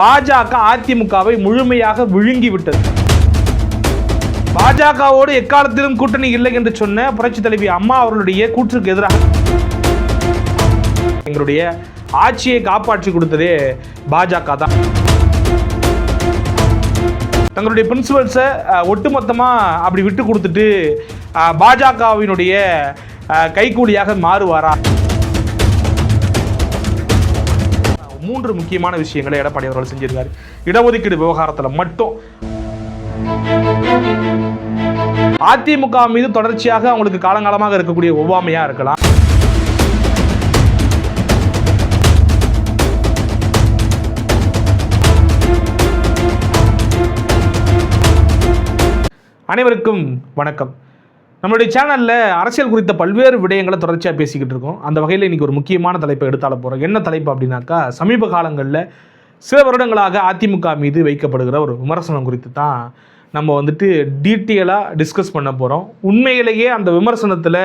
பாஜக அதிமுகவை முழுமையாக விழுங்கி விட்டது பாஜகவோடு எக்காலத்திலும் கூட்டணி இல்லை என்று சொன்ன புரட்சி தலைவி அம்மா அவர்களுடைய கூற்றுக்கு எதிராக எங்களுடைய ஆட்சியை காப்பாற்றி கொடுத்ததே பாஜக தான். தங்களுடைய பிரின்சிபல்ஸை ஒட்டுமொத்தமாக அப்படி விட்டு கொடுத்துட்டு அஹ், பாஜகவினுடைய அஹ், கைக்கூலியாக மாறுவாரா? மூன்று முக்கியமான விஷயங்களை எடப்பாடி அவர்கள் செஞ்சிருக்காரு. இடஒதுக்கீடு விவகாரத்தில் மட்டும். அதிமுக மீது தொடர்ச்சியாக அவங்களுக்கு காலங்காலமாக இருக்கக்கூடிய ஒவ்வாமையா இருக்கலாம். அனைவருக்கும் வணக்கம். நம்மளுடைய சேனலில் அரசியல் குறித்த பல்வேறு விடயங்களை தொடர்ச்சியாக பேசிக்கிட்டு இருக்கோம். அந்த வகையில் இன்றைக்கி ஒரு முக்கியமான தலைப்பை எடுத்தால போகிறோம் என்ன தலைப்பு அப்படின்னாக்கா சமீப காலங்களில் சில வருடங்களாக அதிமுக மீது வைக்கப்படுகிற ஒரு விமர்சனம் குறித்து தான் நம்ம வந்துட்டு டீட்டெயிலாக டிஸ்கஸ் பண்ண போகிறோம் உண்மையிலேயே அந்த விமர்சனத்தில்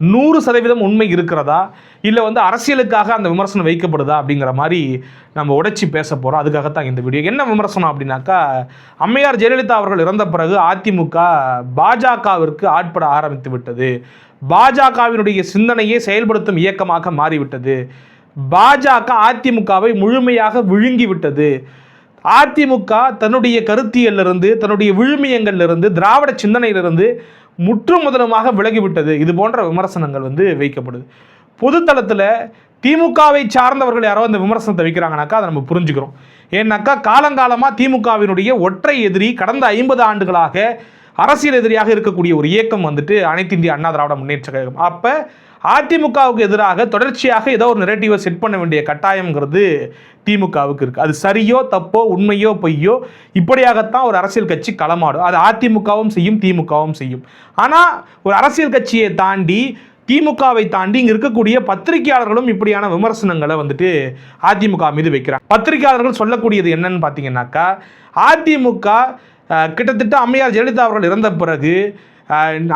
நூறு சதவீதம் உண்மை இருக்கிறதா? இல்லை வந்து அரசியலுக்காக அந்த விமர்சனம் வைக்கப்படுதா? அப்படிங்கிற மாதிரி நம்ம உடைச்சி பேச போகிறோம் அதுக்காகத்தான் இந்த வீடியோ. என்ன விமர்சனம் அப்படின்னாக்கா அம்மையார் ஜெயலலிதா அவர்கள் இறந்த பிறகு அதிமுக பாஜகவிற்கு ஆட்பட ஆரம்பித்து விட்டது. பாஜகவினுடைய சிந்தனையை செயல்படுத்தும் இயக்கமாக மாறிவிட்டது. பாஜக அதிமுகவை முழுமையாக விழுங்கி விட்டது. அதிமுக தன்னுடைய கருத்தியலிருந்து தன்னுடைய விழுமியங்கள்லிருந்து திராவிட சிந்தனையிலிருந்து முற்று முதலுமாக விலகிவிட்டது. இது போன்ற விமர்சனங்கள் வந்து வைக்கப்படுது. பொதுத்தளத்தில் திமுகவை சார்ந்தவர்கள் யாரோ அந்த விமர்சனத்தை வைக்கிறாங்கனாக்கா அதை நம்ம புரிஞ்சுக்கிறோம். ஏன்னாக்கா காலங்காலமாக திமுகவினுடைய ஒற்றை எதிரி கடந்த ஐம்பது ஆண்டுகளாக அரசியல் எதிரியாக இருக்கக்கூடிய ஒரு இயக்கம் வந்துட்டு அனைத்து இந்திய அண்ணா திராவிட முன்னேற்ற கழகம். அப்போ அதிமுகவுக்கு எதிராக தொடர்ச்சியாக ஏதோ ஒரு நெரட்டிவை செட் பண்ண வேண்டிய கட்டாயம்ங்கிறது திமுகவுக்கு இருக்குது அது சரியோ தப்போ உண்மையோ பொய்யோ இப்படியாகத்தான் ஒரு அரசியல் கட்சி களமாடும். அது அதிமுகவும் செய்யும் திமுகவும் செய்யும். ஆனால் ஒரு அரசியல் கட்சியை தாண்டி திமுகவை தாண்டி இங்கே இருக்கக்கூடிய பத்திரிகையாளர்களும் இப்படியான விமர்சனங்களை வந்துட்டு அதிமுக மீது வைக்கிறாங்க. பத்திரிகையாளர்கள் சொல்லக்கூடியது என்னன்னு பார்த்தீங்கன்னாக்கா அதிமுக கிட்டத்தட்ட அம்மையார் ஜெயலலிதா அவர்கள் இறந்த பிறகு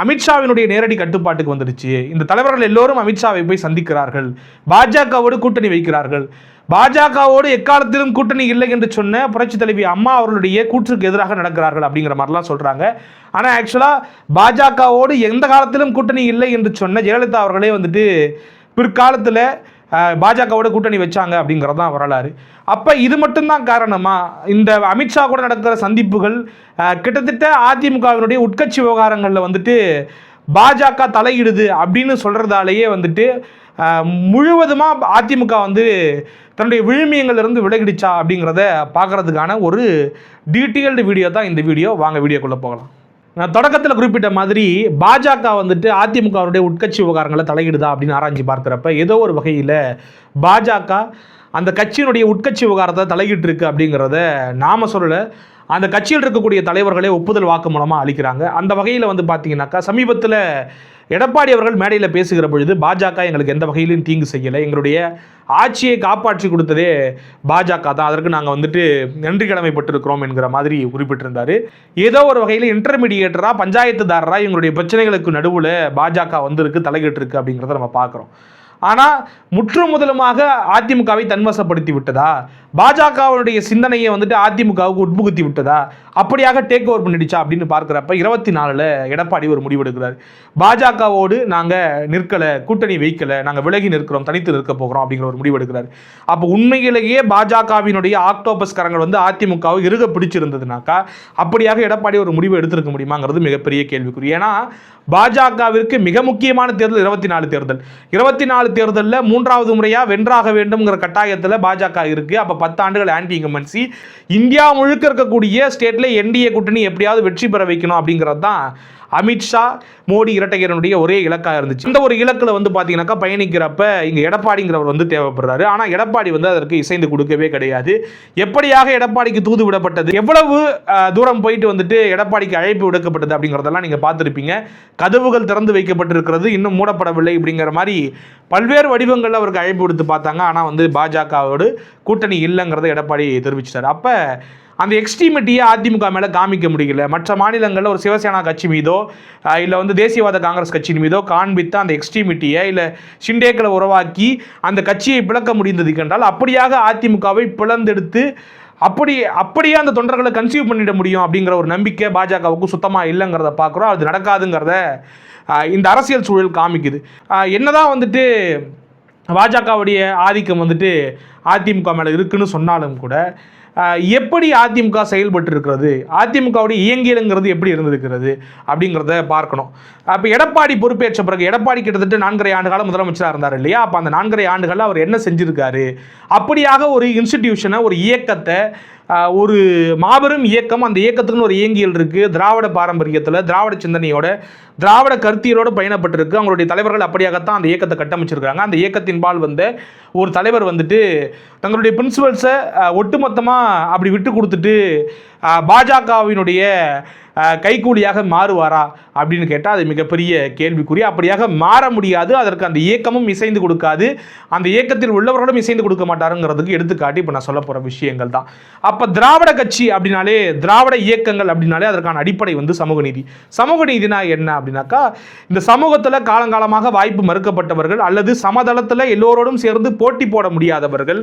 அமித்ஷாவினுடைய நேரடி கட்டுப்பாட்டுக்கு வந்துடுச்சு. இந்த தலைவர்கள் எல்லோரும் அமித்ஷாவை போய் சந்திக்கிறார்கள். பாஜகவோடு கூட்டணி வைக்கிறார்கள். பாஜகவோடு எக்காலத்திலும் கூட்டணி இல்லை என்று சொன்ன புரட்சி தலைவி அம்மா அவர்களுடைய கூற்றுக்கு எதிராக நடக்கிறார்கள் அப்படிங்கிற மாதிரிலாம் சொல்கிறாங்க ஆனால் ஆக்சுவலாக பாஜகவோடு எந்த காலத்திலும் கூட்டணி இல்லை என்று சொன்ன ஜெயலலிதா அவர்களே வந்துட்டு பிற்காலத்தில் பாஜகவோட கூட்டணி வச்சாங்க அப்படிங்கிறது தான் வரலாறு. அப்போ இது மட்டும்தான் காரணமாக இந்த அமித்ஷா கூட நடக்கிற சந்திப்புகள் கிட்டத்தட்ட அதிமுகவினுடைய உட்கட்சி விவகாரங்களில் வந்துட்டு பாஜக தலையிடுது அப்படின்னு சொல்கிறதாலேயே வந்துட்டு முழுவதுமாக அதிமுக வந்து தன்னுடைய விழுமியங்கள்லேருந்து விலகிடுச்சா அப்படிங்கிறத பார்க்குறதுக்கான ஒரு டீட்டெயில்டு வீடியோ தான் இந்த வீடியோ. வாங்க வீடியோக்குள்ளே போகலாம். நான் தொடக்கத்தில் குறிப்பிட்ட மாதிரி பாஜக வந்துட்டு அதிமுகவுடைய உட்கட்சி விவகாரங்களை தலையிடுதா அப்படின்னு ஆராய்ச்சி பார்க்குறப்ப ஏதோ ஒரு வகையில் பாஜக அந்த கட்சியினுடைய உட்கட்சி விவகாரத்தை தலையிட்டு இருக்கு அப்படிங்கிறத நாம சொல்லலை. அந்த கட்சியில் இருக்கக்கூடிய தலைவர்களே ஒப்புதல் வாக்கு மூலமாக அளிக்கிறாங்க. அந்த வகையில் வந்து பார்த்தீங்கன்னாக்கா சமீபத்தில் எடப்பாடி அவர்கள் மேடையில் பேசுகிற பொழுது பாஜக எங்களுக்கு எந்த வகையிலும் தீங்கு செய்யலை. எங்களுடைய ஆட்சியை காப்பாற்றி கொடுத்ததே பாஜக தான். அதற்கு நாங்கள் வந்துட்டு நன்றி கடமைப்பட்டிருக்கிறோம் என்கிற மாதிரி குறிப்பிட்டிருந்தார். ஏதோ ஒரு வகையில் இன்டர்மீடியேட்டராக பஞ்சாயத்துதாரராக எங்களுடைய பிரச்சனைகளுக்கு நடுவில் பாஜக வந்திருக்கு தலையிட்டு இருக்கு அப்படிங்கிறத நம்ம பார்க்குறோம். ஆனால் முற்று முதலுமாக அதிமுகவை தன்வசப்படுத்தி விட்டதா? பாஜகவினுடைய சிந்தனையை வந்துட்டு அதிமுகவுக்கு உட்புகுத்தி விட்டதா? அப்படியாக டேக் ஓவர் பண்ணிடுச்சா அப்படின்னு பார்க்குறப்ப இருபத்தி நாலில் எடப்பாடி ஒரு முடிவெடுக்கிறார் பாஜகவோடு நாங்கள் நிற்கலை கூட்டணி வைக்கலை நாங்கள் விலகி நிற்கிறோம் தனித்து நிற்க போகிறோம் அப்படிங்கிற ஒரு முடிவெடுக்கிறார் அப்போ உண்மையிலேயே பாஜகவினுடைய ஆக்டோபஸ் கரங்கள் வந்து அதிமுகவை இறுக பிடிச்சிருந்ததுனாக்கா அப்படியாக எடப்பாடி ஒரு முடிவு எடுத்திருக்க முடியுமாங்கிறது மிகப்பெரிய கேள்விக்குறி. ஏன்னா பாஜகவிற்கு மிக முக்கியமான தேர்தல் இருபத்தி நாலு தேர்தல். இருபத்தி நாலு தேர்தலில் மூன்றாவது முறையாக வென்றாக வேண்டும்ங்கிற கட்டாயத்தில் பாஜக இருக்கு. அப்போ பத்தாண்டுகள் ஆன்டி இன்கம்பன்சி இந்தியா முழுக்க இருக்கக்கூடிய ஸ்டேட்டில் என்டிஏ கூட்டணி எப்படியாவது வெற்றி பெற வைக்கணும் அப்படிங்கிறது தான் அமித்ஷா மோடி இரட்டையரனுடைய ஒரே இலக்காக இருந்துச்சு. இந்த ஒரு இலக்கில் வந்து பார்த்தீங்கன்னாக்கா பயணிக்கிறப்ப இங்கே எடப்பாடிங்கிறவர் வந்து தேவைப்படுறாரு. ஆனால் எடப்பாடி வந்து அதற்கு இசைந்து கொடுக்கவே கிடையாது. எப்படியாக எடப்பாடிக்கு தூது விடப்பட்டது? எவ்வளவு தூரம் போயிட்டு வந்துட்டு எடப்பாடிக்கு அழைப்பு விடுக்கப்பட்டது அப்படிங்கிறதெல்லாம் நீங்கள் பார்த்துருப்பீங்க. கதவுகள் திறந்து வைக்கப்பட்டிருக்கிறது. இன்னும் மூடப்படவில்லை அப்படிங்கிற மாதிரி பல்வேறு வடிவங்களில் அவருக்கு அழைப்பு விடுத்து பார்த்தாங்க. ஆனால் வந்து பாஜகவோடு கூட்டணி இல்லைங்கிறத எடப்பாடி தெரிவிச்சிட்டார். அப்போ அந்த எக்ஸ்ட்ரீமிட்டியை அதிமுக மேலே காமிக்க முடியல. மற்ற மாநிலங்களில் ஒரு சிவசேனா கட்சி மீதோ இல்லை வந்து தேசியவாத காங்கிரஸ் கட்சியின் மீதோ காண்பித்த அந்த எக்ஸ்ட்ரீமிட்டியை இல்லை ஷிண்டேக்களை உருவாக்கி அந்த கட்சியை பிளக்க முடிந்தது என்றால் அப்படியாக அதிமுகவை பிளந்தெடுத்து அப்படி அப்படியே அந்த தொண்டர்களை கன்சியூவ் பண்ணிட முடியும் அப்படிங்கிற ஒரு நம்பிக்கை பாஜகவுக்கு சுத்தமாக இல்லைங்கிறத பார்க்குறோம். அது நடக்காதுங்கிறத இந்த அரசியல் சூழல் காமிக்குது. என்னதான் வந்துட்டு பாஜகவுடைய ஆதிக்கம் வந்துட்டு அதிமுக மேலே இருக்குன்னு சொன்னாலும் கூட எப்படி அதிமுக செயல்பட்டு இருக்கிறது அதிமுகவுடைய இயங்கியலுங்கிறது எப்படி இருந்திருக்கிறது அப்படிங்கிறத பார்க்கணும். அப்போ எடப்பாடி பொறுப்பேற்ற பிறகு எடப்பாடி கிட்டத்தட்ட நான்கரை ஆண்டு காலம் முதலமைச்சராக இருந்தார் இல்லையா? அப்போ அந்த நான்கரை ஆண்டுகளில் அவர் என்ன செஞ்சிருக்காரு? அப்படியாக ஒரு இன்ஸ்டிடியூஷனை ஒரு இயக்கத்தை ஒரு மாபெரும் இயக்கம் அந்த இயக்கத்துக்குன்னு ஒரு இயங்கியல் இருக்குது திராவிட பாரம்பரியத்தில் திராவிட சிந்தனையோட திராவிட கருத்தியலோடு பயணப்பட்டிருக்கு. அவங்களுடைய தலைவர்கள் அப்படியாகத்தான் அந்த இயக்கத்தை கட்டமைச்சிருக்காங்க அந்த இயக்கத்தின்பால் வந்த ஒரு தலைவர் வந்துட்டு தங்களுடைய பிரின்சிபல்ஸை ஒட்டுமொத்தமாக அப்படி விட்டு கொடுத்துட்டு பாஜகவினுடைய கைகூலியாக கைக்கூலியாக மாறுவாரா அப்படின்னு கேட்டால் அது மிகப்பெரிய கேள்விக்குறி. அப்படியாக மாற முடியாது. அதற்கு அந்த இயக்கமும் இசைந்து கொடுக்காது. அந்த இயக்கத்தில் உள்ளவர்களும் இசைந்து கொடுக்க மாட்டாருங்கிறதுக்கு எடுத்துக்காட்டி இப்போ நான் சொல்ல போகிற விஷயங்கள் தான். அப்போ திராவிட கட்சி அப்படின்னாலே திராவிட இயக்கங்கள் அப்படின்னாலே அதற்கான அடிப்படை வந்து சமூக நீதி. சமூக நீதினா என்ன அப்படின்னாக்கா இந்த சமூகத்தில் காலங்காலமாக வாய்ப்பு மறுக்கப்பட்டவர்கள் அல்லது சமதளத்தில் எல்லோரோடும் சேர்ந்து போட்டி போட முடியாதவர்கள்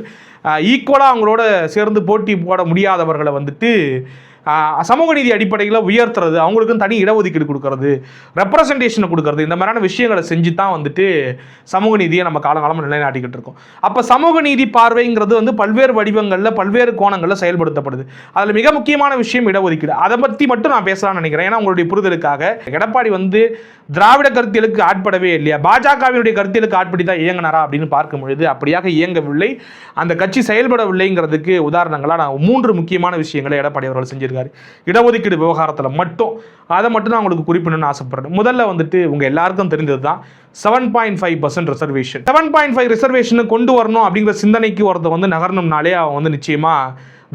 ஈக்குவலாக அவங்களோட சேர்ந்து போட்டி போட முடியாதவர்களை வந்துட்டு சமூக நீதி அடிப்படையில் உயர்த்துறது அவங்களுக்கும் தனி இடஒதுக்கீடு கொடுக்கறது ரெப்ரசன்டேஷனை கொடுக்கறது இந்த மாதிரியான விஷயங்களை செஞ்சு தான் வந்துட்டு சமூக நீதியை நம்ம காலங்காலமாக நிலைநாட்டிக்கிட்டு இருக்கோம். அப்போ சமூக நீதி பார்வைங்கிறது வந்து பல்வேறு வடிவங்களில் பல்வேறு கோணங்களில் செயல்படுத்தப்படுது. அதில் மிக முக்கியமான விஷயம் இடஒதுக்கீடு. அதை பற்றி மட்டும் நான் பேசலாம்னு நினைக்கிறேன். ஏன்னா உங்களுடைய புரிதலுக்காக எடப்பாடி வந்து திராவிட கருத்தியலுக்கு ஆட்படவே இல்லையா? பாஜகவினுடைய கருத்தியலுக்கு ஆட்படி தான் இயங்கினாரா அப்படின்னு பார்க்கும் பொழுது அப்படியாக இயங்கவில்லை. அந்த கட்சி செயல்படவில்லைங்கிறதுக்கு உதாரணங்களாக நான் மூன்று முக்கியமான விஷயங்களை எடப்பாடி அவர்கள் இருக்காரு இடஒதுக்கீடு விவகாரத்தில் மட்டும் அதை மட்டும் நான் உங்களுக்கு குறிப்பிடணும்னு ஆசைப்படுறேன். முதல்ல வந்துட்டு உங்க எல்லாருக்கும் தெரிஞ்சது தான் seven point five percent reservation seven point five ரிசர்வேஷனை கொண்டு வரணும் அப்படிங்கிற சிந்தனைக்கு ஒருத்த வந்து நகரணும்னாலே அவன் வந்து நிச்சயமா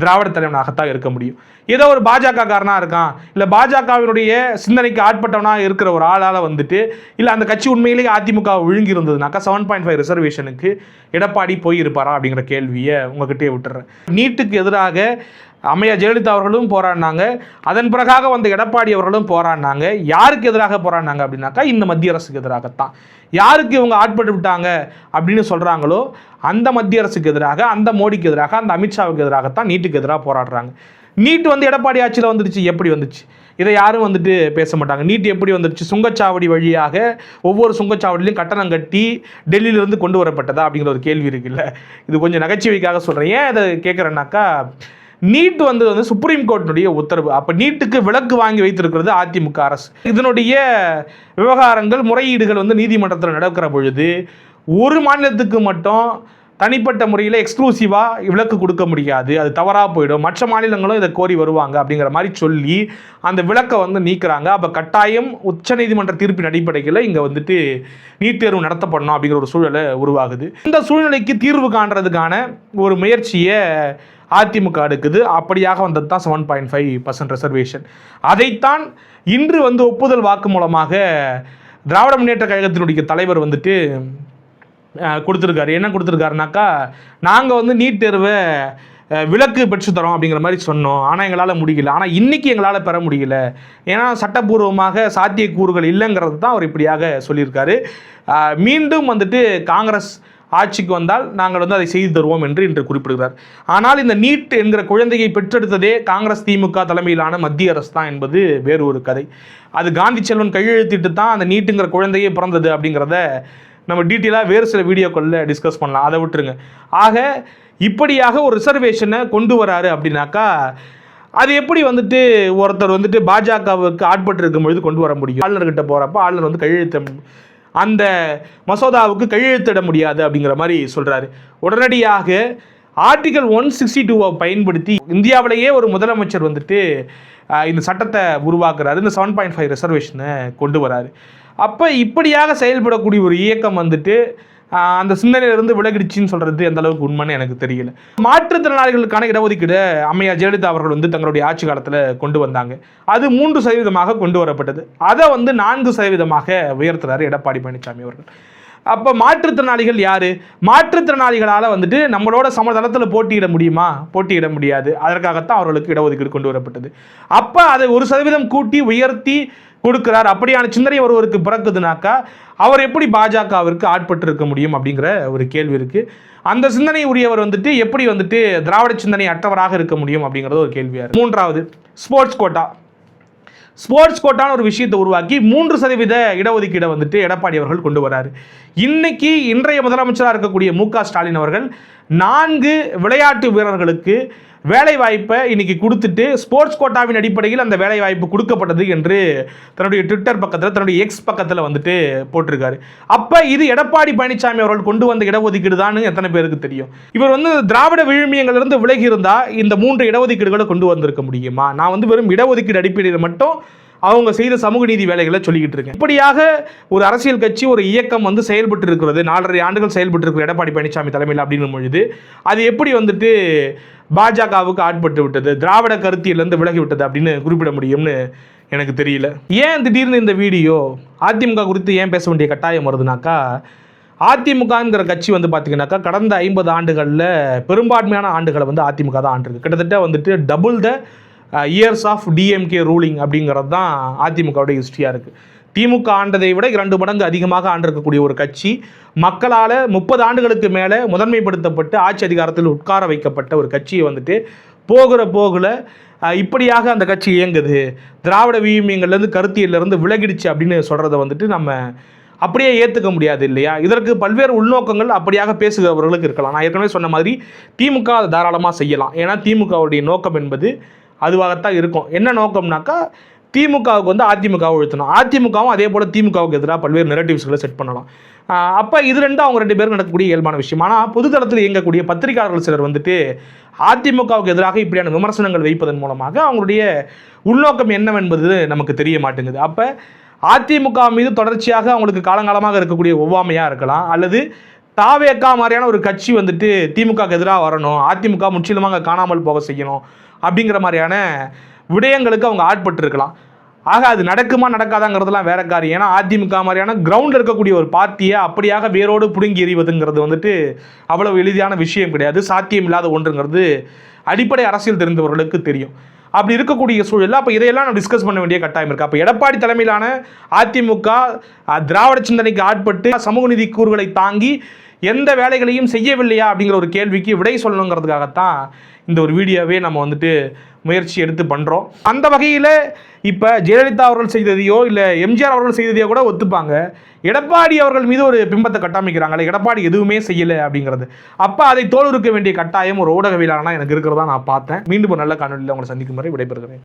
திராவிட தலைவனாகத்தான் இருக்க முடியும். ஏதோ ஒரு பாஜக காரனா இருக்கான் இல்லை பாஜகவினுடைய சிந்தனைக்கு ஆட்பட்டவனாக இருக்கிற ஒரு ஆளால் வந்துட்டு இல்லை அந்த கட்சி உண்மையிலேயே அதிமுக விழுங்கி இருந்ததுனாக்கா செவன் பாயிண்ட் ஃபைவ் ரிசர்வேஷனுக்கு எடப்பாடி போய் இருப்பாரா அப்படிங்கிற கேள்வியை உங்ககிட்டயே விட்டுறேன். நீட்டுக்கு எதிராக அம்மையா ஜெயலலிதா அவர்களும் போராடினாங்க. அதன் பிறகாக வந்த எடப்பாடி அவர்களும் போராடினாங்க. யாருக்கு எதிராக போராடினாங்க அப்படின்னாக்கா இந்த மத்திய அரசுக்கு எதிராகத்தான். யாருக்கு இவங்க ஆட்பட்டு விட்டாங்க அப்படின்னு சொல்கிறாங்களோ அந்த மத்திய அரசுக்கு எதிராக அந்த மோடிக்கு எதிராக அந்த அமித்ஷாவுக்கு எதிராகத்தான் நீட்டுக்கு எதிராக போராடுறாங்க. நீட் வந்து எடப்பாடி ஆட்சியில் வந்துடுச்சு எப்படி வந்துச்சு? இதை யாரும் வந்துட்டு பேச மாட்டாங்க. நீட் எப்படி வந்துருச்சு சுங்கச்சாவடி வழியாக ஒவ்வொரு சுங்கச்சாவடியிலையும் கட்டணம் கட்டி டெல்லியிலேருந்து கொண்டு வரப்பட்டதா அப்படிங்கிற ஒரு கேள்வி இருக்குல்ல. இது கொஞ்சம் நகைச்சுவைக்காக சொல்கிறேன் ஏன் இதை கேட்குறேன்னாக்கா நீட் வந்து வந்து சுப்ரீம் கோர்ட்டினுடைய உத்தரவு. அப்போ நீட்டுக்கு விலக்கு வாங்கி வைத்திருக்கிறது அதிமுக அரசு. இதனுடைய விவகாரங்கள் முறையீடுகள் வந்து நீதிமன்றத்தில் நடக்கிற பொழுது ஒரு மாநிலத்துக்கு மட்டும் தனிப்பட்ட முறையில் எக்ஸ்க்ளூசிவாக விலக்கு கொடுக்க முடியாது. அது தவறாக போயிடும். மற்ற மாநிலங்களும் இதை கோரி வருவாங்க அப்படிங்கிற மாதிரி சொல்லி அந்த விளக்கை வந்து நீக்கிறாங்க. அப்போ கட்டாயம் உச்சநீதிமன்ற தீர்ப்பின் அடிப்படையில் இங்கே வந்துட்டு நீட் தேர்வு நடத்தப்படணும் அப்படிங்கிற ஒரு சூழலை உருவாகுது. இந்த சூழ்நிலைக்கு தீர்வு காண்றதுக்கான ஒரு முயற்சியை அதிமுக எடுக்குது அப்படியாக வந்தது தான் seven point five percent reservation அதைத்தான் இன்று வந்து ஒப்புதல் வாக்கு மூலமாக திராவிட முன்னேற்ற கழகத்தினுடைய தலைவர் வந்துட்டு கொடுத்துருக்காரு. என்ன கொடுத்துருக்காருனாக்கா நாங்கள் வந்து நீட் தேர்வை விலக்கு பெற்று தரோம் அப்படிங்கிற மாதிரி சொன்னோம். ஆனால் எங்களால் முடியல. ஆனால் இன்னைக்கு எங்களால் பெற முடியல. ஏன்னா சட்டப்பூர்வமாக சாத்தியக்கூறுகள் இல்லைங்கிறது தான் அவர் இப்படியாக சொல்லியிருக்காரு. மீண்டும் வந்துட்டு காங்கிரஸ் ஆட்சிக்கு வந்தால் நாங்கள் வந்து அதை செய்து தருவோம் என்று இன்று குறிப்பிடுகிறார். ஆனால் இந்த நீட் என்கிற குழந்தையை பெற்றெடுத்ததே காங்கிரஸ் திமுக தலைமையிலான மத்திய அரசு தான் என்பது வேறு ஒரு கதை. அது காந்தி செல்வன் கையெழுத்திட்டு தான் அந்த நீட்டுங்கிற குழந்தையே பிறந்தது அப்படிங்கிறத நம்ம டீட்டெயிலாக வேறு சில வீடியோக்களில் டிஸ்கஸ் பண்ணலாம். அதை விட்டுருங்க. ஆக இப்படியாக ஒரு ரிசர்வேஷனை கொண்டு வராரு அப்படின்னாக்கா அது எப்படி வந்துட்டு ஒருத்தர் வந்துட்டு பாஜகவுக்கு ஆட்பட்டு இருக்கும்பொழுது கொண்டு வர முடியும்? ஆளுநர்கிட்ட போகிறப்ப ஆளுநர் வந்து கையெழுத்த அந்த மசோதாவுக்கு கையெழுத்திட முடியாது அப்படிங்கிற மாதிரி சொல்கிறாரு உடனடியாக ஆர்டிகல் ஒன் சிக்ஸ்டி டூவை பயன்படுத்தி இந்தியாவிலேயே ஒரு முதலமைச்சர் வந்துட்டு இந்த சட்டத்தை உருவாக்குறாரு. இந்த செவன் பாயிண்ட் ஃபைவ் ரிசர்வேஷனை கொண்டு வராரு. அப்போ இப்படியாக செயல்படக்கூடிய ஒரு இயக்கம் வந்துட்டு அந்த சிந்தனையிலிருந்து விலகிடுச்சின்னு சொல்கிறது எந்த அளவுக்கு உண்மைன்னு எனக்கு தெரியல. மாற்றுத்திறனாளிகளுக்கான இடஒதுக்கீடு அம்மையா ஜெயலலிதா அவர்கள் வந்து தங்களுடைய ஆட்சி காலத்தில் கொண்டு வந்தாங்க. அது மூன்று சதவீதமாக கொண்டு வரப்பட்டது. அதை வந்து நான்கு சதவீதமாக உயர்த்துறாரு எடப்பாடி பழனிசாமி அவர்கள். அப்போ மாற்றுத்திறனாளிகள் யார்? மாற்றுத்திறனாளிகளால் வந்துட்டு நம்மளோட சமதளத்தில் போட்டியிட முடியுமா? போட்டியிட முடியாது. அதற்காகத்தான் அவர்களுக்கு இடஒதுக்கீடு கொண்டு வரப்பட்டது. அப்போ அதை ஒரு சதவீதம் கூட்டி உயர்த்தி கொடுக்கிறார். அப்படியான சிந்தனை ஒருவருக்கு பிறக்குதுனாக்கா அவர் எப்படி பாஜகவிற்கு ஆட்பட்டு இருக்க முடியும் அப்படிங்கிற ஒரு கேள்வி இருக்குது அந்த சிந்தனை உரியவர் வந்துட்டு எப்படி வந்துட்டு திராவிட சிந்தனை அற்றவராக இருக்க முடியும் அப்படிங்கிறது ஒரு கேள்வியா மூன்றாவது ஸ்போர்ட்ஸ் கோட்டா. ஸ்போர்ட்ஸ் கோட்டான ஒரு விஷயத்தை உருவாக்கி மூன்று சதவீத இடஒதுக்கீடை வந்துட்டு எடப்பாடி அவர்கள் கொண்டு வராரு. இன்னைக்கு இன்றைய முதலமைச்சராக இருக்கக்கூடிய மு ஸ்டாலின் அவர்கள் நான்கு விளையாட்டு வீரர்களுக்கு வேலை வாய்ப்பை இன்னைக்கு கொடுத்துட்டு ஸ்போர்ட்ஸ் கோட்டாவின் அடிப்படையில் அந்த வேலை வாய்ப்பு கொடுக்கப்பட்டது என்று தன்னுடைய ட்விட்டர் பக்கத்தில் தன்னுடைய எக்ஸ் பக்கத்தில் வந்துட்டு போட்டிருக்காரு. அப்போ இது எடப்பாடி பழனிசாமி அவர்கள் கொண்டு வந்த இடஒதுக்கீடு தான் எத்தனை பேருக்கு தெரியும்? இவர் வந்து திராவிட விழுமியங்களிலிருந்து விலகி இருந்தால் இந்த மூன்று இடஒதுக்கீடுகளை கொண்டு வந்திருக்க முடியுமா? நான் வந்து வெறும் இடஒதுக்கீடு அடிப்படையில் மட்டும் அவங்க செய்த சமூக நீதி வேலைகளை சொல்லிக்கிட்டு இருக்கேன். இப்படியாக ஒரு அரசியல் கட்சி ஒரு இயக்கம் வந்து செயல்பட்டு இருக்கிறது நாலரை ஆண்டுகள் செயல்பட்டு இருக்கிற எடப்பாடி பழனிசாமி தலைமையில் அப்படின்னும் பொழுது அது எப்படி வந்துட்டு பாஜகவுக்கு ஆட்பட்டு விட்டது திராவிட கருத்தியிலிருந்து விலகி விட்டது அப்படின்னு குறிப்பிட முடியும்னு எனக்கு தெரியல. ஏன் திடீர்னு இந்த வீடியோ அதிமுக குறித்து ஏன் பேச வேண்டிய கட்டாயம் வருதுனாக்கா அதிமுகங்கிற கட்சி வந்து பார்த்தீங்கன்னாக்கா கடந்த ஐம்பது ஆண்டுகளில் பெரும்பான்மையான ஆண்டுகளை வந்து அதிமுக தான் ஆண்டிருக்கு. கிட்டத்தட்ட வந்துட்டு double the years of DMK ruling அப்படிங்கிறது தான் அதிமுகவுடைய ஹிஸ்ட்ரியாக இருக்குது திமுக ஆண்டதை விட இரண்டு மடங்கு அதிகமாக ஆண்டிருக்கக்கூடிய ஒரு கட்சி. மக்களால் முப்பது ஆண்டுகளுக்கு மேலே முதன்மைப்படுத்தப்பட்டு ஆட்சி அதிகாரத்தில் உட்கார வைக்கப்பட்ட ஒரு கட்சியை வந்துட்டு போகிற போகல இப்படியாக அந்த கட்சி இயங்குது. திராவிட வீமியங்கள்லேருந்து கருத்தியிலேருந்து விலகிடுச்சு அப்படின்னு சொல்கிறத வந்துட்டு நம்ம அப்படியே ஏற்றுக்க முடியாது இல்லையா? இதற்கு பல்வேறு உள்நோக்கங்கள் அப்படியாக பேசுகிறவர்களுக்கு இருக்கலாம். நான் ஏற்கனவே சொன்ன மாதிரி திமுக அதை தாராளமாக செய்யலாம். ஏன்னா திமுகவுடைய நோக்கம் என்பது அதுவாகத்தான் இருக்கும். என்ன நோக்கம்னாக்கா திமுகவுக்கு வந்து அதிமுகவை உழுத்தணும் அதிமுகவும் அதே போல் திமுகவுக்கு எதிராக பல்வேறு நெரட்டிவ்ஸ்களை செட் பண்ணலாம். அப்போ இது ரெண்டும் அவங்க ரெண்டு பேரும் நடக்கக்கூடிய இயல்பான விஷயம். ஆனால் பொதுத்தளத்தில் இயங்கக்கூடிய பத்திரிகையாளர்கள் சிலர் வந்துட்டு அதிமுகவுக்கு எதிராக இப்படியான விமர்சனங்கள் வைப்பதன் மூலமாக அவங்களுடைய உள்நோக்கம் என்னவென்பது நமக்கு தெரிய மாட்டேங்குது. அப்போ அதிமுக மீது தொடர்ச்சியாக அவங்களுக்கு காலங்காலமாக இருக்கக்கூடிய ஒவ்வாமையாக இருக்கலாம் அல்லது தாவேக்கா மாதிரியான ஒரு கட்சி வந்துட்டு திமுகவுக்கு எதிராக வரணும் அதிமுக முற்றிலுமாக காணாமல் போக செய்யணும் அப்படிங்கிற மாதிரியான விடயங்களுக்கு அவங்க ஆட்பட்டுருக்கலாம். ஆக அது நடக்குமா நடக்காதாங்கிறதுலாம் வேற காரியம். ஏன்னா அதிமுக மாதிரியான கிரவுண்டில் இருக்கக்கூடிய ஒரு பார்ட்டியை அப்படியாக வேரோடு பிடுங்கி எறிவதுங்கிறது வந்துட்டு அவ்வளவு எளிதான விஷயம் கிடையாது. சாத்தியம் இல்லாத ஒன்றுங்கிறது அடிப்படை அரசியல் தெரிந்தவர்களுக்கு தெரியும். அப்படி இருக்கக்கூடிய சூழலில் அப்போ இதையெல்லாம் நம்ம டிஸ்கஸ் பண்ண வேண்டிய கட்டாயம் இருக்குது அப்போ எடப்பாடி தலைமையிலான அதிமுக திராவிட சிந்தனைக்கு ஆட்பட்டு சமூக நிதி கூறுகளை தாங்கி எந்த வேலைகளையும் செய்யவில்லையா அப்படிங்கிற ஒரு கேள்விக்கு விடை சொல்லணுங்கிறதுக்காகத்தான் இந்த ஒரு வீடியோவே நம்ம வந்துட்டு முயற்சி எடுத்து பண்ணுறோம் அந்த வகையில் இப்போ ஜெயலலிதா அவர்கள் செய்ததையோ இல்லை எம்ஜிஆர் அவர்கள் செய்ததையோ கூட ஒத்துப்பாங்க. எடப்பாடி அவர்கள் மீது ஒரு பிம்பத்தை கட்டமைக்கிறாங்களே எடப்பாடி எதுவுமே செய்யலை அப்படிங்கிறது. அப்போ அதை தோலுரிக்க வேண்டிய கட்டாயம் ஒரு ஊடகவியலாளனா எனக்கு இருக்கிறதா நான் பார்த்தேன். மீண்டும் ஒரு நல்ல காணொலியில் உங்களை சந்திக்கும் வரை விடைபெறுகிறேன்.